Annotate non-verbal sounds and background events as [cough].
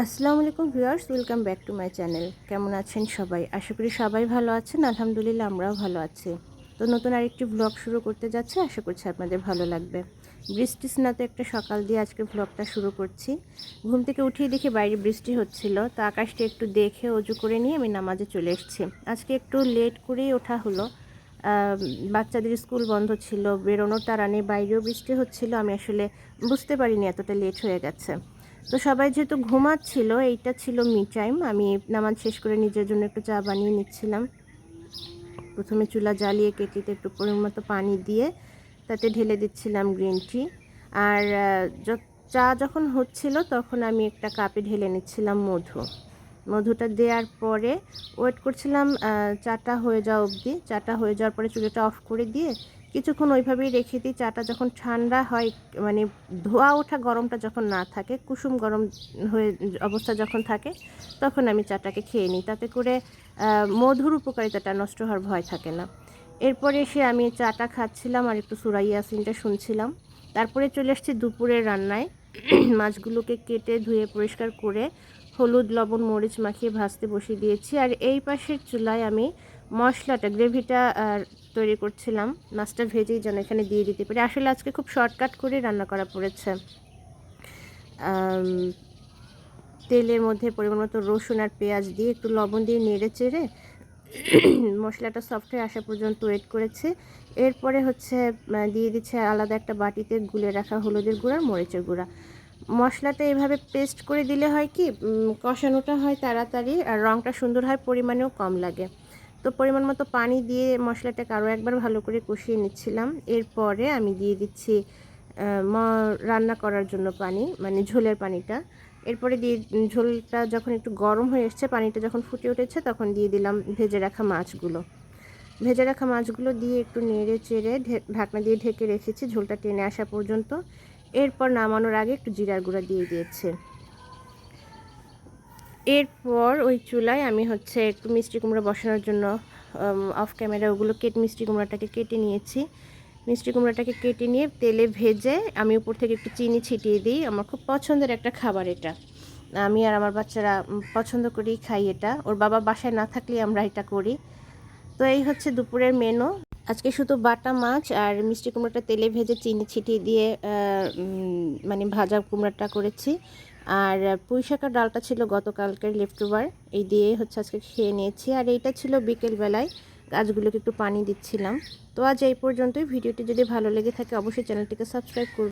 আসসালামু আলাইকুম viewers, welcome back to my channel. কেমন আছেন সবাই? আশা করি সবাই ভালো আছেন। আলহামদুলিল্লাহ, আমরাও ভালো আছি। তো নতুন আরেকটি ব্লগ শুরু করতে যাচ্ছি। আশা করছি আপনাদের ভালো লাগবে। বৃষ্টি স্নাত একটা সকাল দিয়ে আজকে ব্লগটা শুরু করছি। ঘুম থেকে উঠিয়ে দেখি বাইরে বৃষ্টি হচ্ছিল। তো আকাশটা একটু দেখে অজু করে নিয়ে আমি নামাজে চলে এসেছি। আজকে একটু লেট করেই ওঠা হলো। বাচ্চাদের স্কুল বন্ধ ছিল, বেরোনোর তারা নেই, বাইরেও বৃষ্টি হচ্ছিল। আমি আসলে বুঝতে পারিনি এতটা লেট হয়ে গেছে। তো সবাই যেহেতু ঘুমাচ্ছিল, এইটা ছিল মি টাইম আমি নামাজ শেষ করে নিজের জন্য একটু চা বানিয়ে নিচ্ছিলাম। প্রথমে চুলা জ্বালিয়ে কেটলিতে একটু পরিমাণ মতো পানি দিয়ে তাতে ঢেলে দিচ্ছিলাম গ্রিন টি আর চা যখন হচ্ছিল তখন আমি একটা কাপে ঢেলে নিচ্ছিলাম মধু। মধুটা দেওয়ার পরে ওয়েট করছিলাম চাটা হয়ে যাওয়া অবধি। চাটা হয়ে যাওয়ার পরে চুলাটা অফ করে দিয়ে কিছুক্ষণ ওইভাবেই রেখে দিই, চাটা যখন ঠান্ডা হয় মানে ধোয়া ওঠা গরমটা যখন না থাকে, কুসুম গরম হয়ে অবস্থা যখন থাকে, তখন আমি চাটাকে খেয়ে নিই। তাতে করে মধুর উপকারিতাটা নষ্ট হওয়ার ভয় থাকে না। এরপরে এসে আমি চাটা খাচ্ছিলাম আর একটু সুরাই ইয়াসিনটা শুনছিলাম। তারপরে চলে এসেছি দুপুরের রান্নায়। [clears throat] মাছগুলোকে কেটে ধুয়ে পরিষ্কার করে হলুদ, লবণ, মরিচ মাখিয়ে ভাজতে বসিয়ে দিয়েছি। আর এই পাশের চুলায় আমি মশলাটা, গ্রেভিটা তৈরি করছিলাম। মাছটা ভেজেই যেন এখানে দিয়ে দিতে পারি। আসলে আজকে খুব শর্টকাট করে রান্না করা পড়েছে। তেলের মধ্যে পরিমাণ মতো রসুন আর পেঁয়াজ দিয়ে একটু লবণ দিয়ে নেড়ে চেড়ে [coughs] মশলাটা সফট হয়ে আসা পর্যন্ত ওয়েট করেছে। এরপরে হচ্ছে দিয়ে দিচ্ছে আলাদা একটা বাটিতে গুলে রাখা হলুদের গুঁড়া, মরিচের গুঁড়া। মশলাটা এভাবে পেস্ট করে দিলে হয় কি কষানোটা হয় তাড়াতাড়ি আর রঙটা সুন্দর হয়, পরিমাণেও কম লাগে। তো পরিমাণ মতো পানি দিয়ে মশলাটাকে আরও একবার ভালো করে কষিয়ে নিচ্ছিলাম। এরপরে আমি দিয়ে দিচ্ছি রান্না করার জন্য পানি মানে ঝোলের পানিটা। এরপরে দিয়ে, ঝোলটা যখন একটু গরম হয়ে এসছে, পানিটা যখন ফুটে উঠেছে, তখন দিয়ে দিলাম ভেজে রাখা মাছগুলো। ভেজে রাখা মাছগুলো দিয়ে একটু নেড়ে চেড়ে ঢাকনা দিয়ে ঢেকে রেখেছি, ঝোলটা টেনে আসা পর্যন্ত। এরপর নামানোর আগে একটু জিরার গুঁড়া দিয়ে দিয়েছে। এরপর ওই চুলায় আমি হচ্ছে একটু মিষ্টি কুমড়া বসানোর জন্য অফ ক্যামেরা ওগুলো কেট মিষ্টি কুমড়াটাকে কেটে নিয়েছি। মিষ্টি কুমড়াটাকে কেটে নিয়ে তেলে ভেজে আমি উপর থেকে একটু চিনি ছিটিয়ে দিই। আমার খুব পছন্দের একটা খাবার এটা। আমি আর আমার বাচ্চারা পছন্দ করেই খাই এটা। ওর বাবা বাসায় না থাকলে আমরা এটা করি। তো এই হচ্ছে দুপুরের মেনু আজকে শুধু বাটা মাছ আর মিষ্টি কুমড়োটা তেলে ভেজে চিনি ছিটিয়ে দিয়ে মানে ভাজা কুমড়াটা করেছি। আর পুঁই শাকার ডালটা ছিল গতকালকের লেফট ওভার এই দিয়ে হচ্ছে আজকে খেয়ে নিয়েছি। আর এইটা ছিল বিকেলবেলায় গাছগুলোকে একটু পানি দিচ্ছিলাম। তো আজ এই পর্যন্তই। ভিডিওটি যদি ভালো লেগে থাকে, অবশ্যই চ্যানেলটিকে সাবস্ক্রাইব করুন